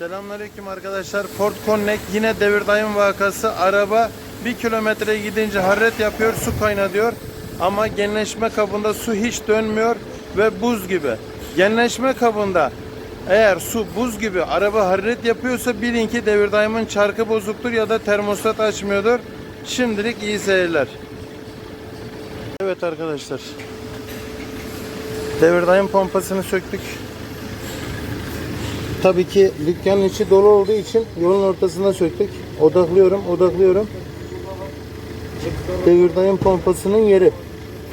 Selamünaleyküm arkadaşlar. Ford Connect yine devir daim vakası. Araba bir kilometre gidince hararet yapıyor, su kaynatıyor. Ama genleşme kabında su hiç dönmüyor ve buz gibi. Genleşme kabında eğer su buz gibi araba hararet yapıyorsa bilin ki devir daimin çarkı bozuktur ya da termostat açmıyordur. Şimdilik iyi seyirler. Evet arkadaşlar. Devir daim pompasını söktük. Tabii ki dükkanın içi dolu olduğu için yolun ortasına söktük. Odaklıyorum, odaklıyorum. Devirdayım pompasının yeri.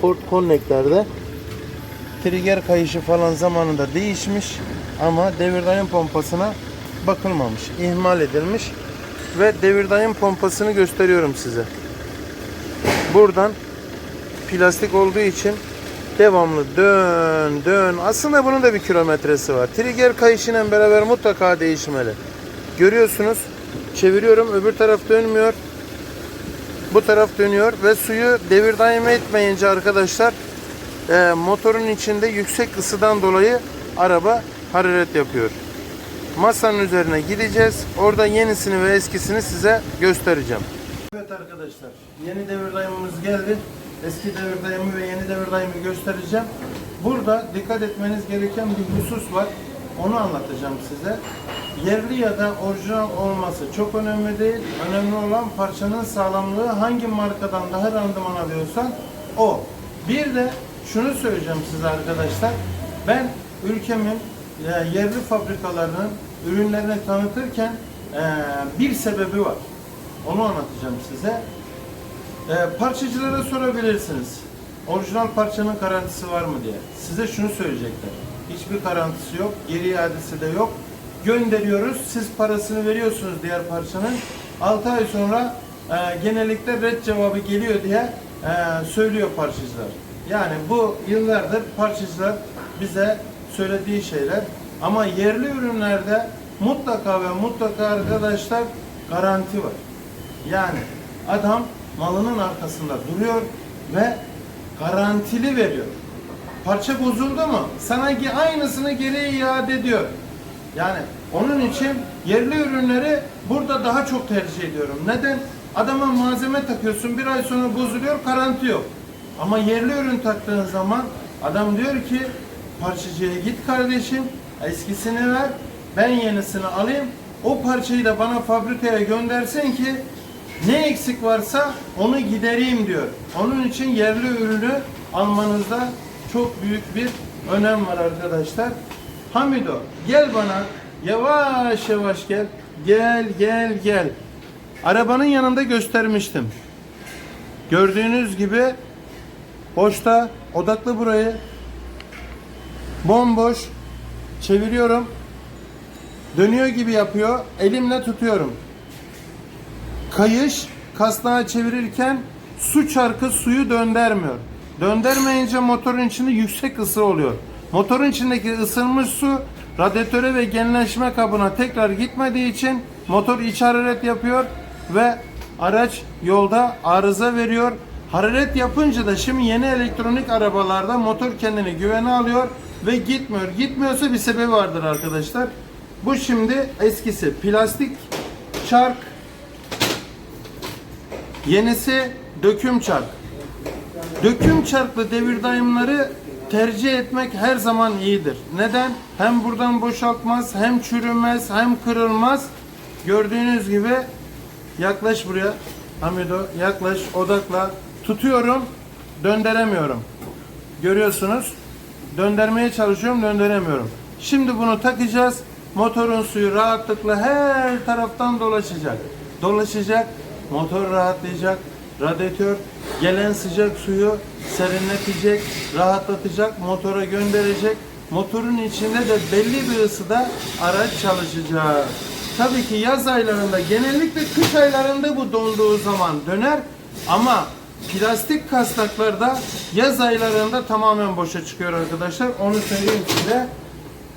Ford Connect'lerde. Trigger kayışı falan zamanında değişmiş ama devirdayım pompasına bakılmamış, ihmal edilmiş ve devirdayım pompasını gösteriyorum size. Buradan plastik olduğu için devamlı dön dön. Aslında bunun da bir kilometresi var. Trigger kayışıyla beraber mutlaka değişmeli. Görüyorsunuz çeviriyorum öbür taraf dönmüyor. Bu taraf dönüyor ve suyu devir daim etmeyince arkadaşlar e, motorun içinde yüksek ısıdan dolayı araba hararet yapıyor. Masanın üzerine gideceğiz. Orada yenisini ve eskisini size göstereceğim. Evet arkadaşlar, yeni devir dayımımız geldi. Eski devir dayımı ve yeni devir dayımı göstereceğim. Burada dikkat etmeniz gereken bir husus var. Onu anlatacağım size. Yerli ya da orijinal olması çok önemli değil. Önemli olan parçanın sağlamlığı hangi markadan daha randıman alıyorsan o. Bir de şunu söyleyeceğim size arkadaşlar. Ben ülkemin e, yerli fabrikalarının ürünlerini tanıtırken e, bir sebebi var. Onu anlatacağım size. E, parçacılara sorabilirsiniz. Orijinal parçanın garantisi var mı diye. Size şunu söyleyecekler. Hiçbir garantisi yok. Geri iadesi de yok. Gönderiyoruz. Siz parasını veriyorsunuz diğer parçanın. 6 ay sonra e, genellikle red cevabı geliyor diye e, söylüyor parçacılar. Yani bu yıllardır parçacılar bize söylediği şeyler. Ama yerli ürünlerde mutlaka ve mutlaka arkadaşlar garanti var. Yani adam malının arkasında duruyor ve garantili veriyor. Parça bozuldu mu sana aynısını geri iade ediyor. Yani onun için yerli ürünleri burada daha çok tercih ediyorum. Neden? Adama malzeme takıyorsun bir ay sonra bozuluyor garanti yok. Ama yerli ürün taktığın zaman adam diyor ki parçacıya git kardeşim eskisini ver ben yenisini alayım o parçayı da bana fabrikaya göndersin ki ne eksik varsa onu gidereyim diyor. Onun için yerli ürünü almanızda çok büyük bir önem var arkadaşlar. Hamido gel bana yavaş yavaş gel. Gel gel gel. Arabanın yanında göstermiştim. Gördüğünüz gibi boşta odaklı burayı bomboş çeviriyorum. Dönüyor gibi yapıyor. Elimle tutuyorum. Kayış kasnağı çevirirken su çarkı suyu döndürmüyor. Döndürmeyince motorun içinde yüksek ısı oluyor. Motorun içindeki ısınmış su radyatöre ve genleşme kabına tekrar gitmediği için motor iç hararet yapıyor ve araç yolda arıza veriyor. Hararet yapınca da şimdi yeni elektronik arabalarda motor kendini güvene alıyor ve gitmiyor. Gitmiyorsa bir sebebi vardır arkadaşlar. Bu şimdi eskisi plastik çark Yenisi döküm çark. Döküm çarklı devir dayımları tercih etmek her zaman iyidir. Neden? Hem buradan boşaltmaz, hem çürümez, hem kırılmaz. Gördüğünüz gibi yaklaş buraya. Hamido yaklaş, odakla. Tutuyorum, döndüremiyorum. Görüyorsunuz. Döndürmeye çalışıyorum, döndüremiyorum. Şimdi bunu takacağız. Motorun suyu rahatlıkla her taraftan dolaşacak. Dolaşacak, motor rahatlayacak, radyatör gelen sıcak suyu serinletecek, rahatlatacak, motora gönderecek. Motorun içinde de belli bir ısıda araç çalışacak. Tabii ki yaz aylarında, genellikle kış aylarında bu donduğu zaman döner ama plastik kasnaklarda yaz aylarında tamamen boşa çıkıyor arkadaşlar. Onu söyleyeyim size.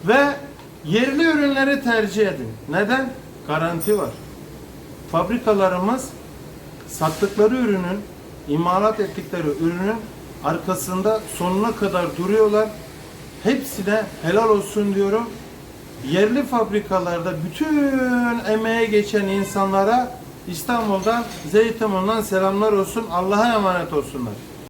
Ve yerli ürünleri tercih edin. Neden? Garanti var. Fabrikalarımız sattıkları ürünün, imalat ettikleri ürünün arkasında sonuna kadar duruyorlar. Hepsine helal olsun diyorum. yerli fabrikalarda bütün emeğe geçen insanlara İstanbul'dan, Zeytinburnu'ndan selamlar olsun. Allah'a emanet olsunlar.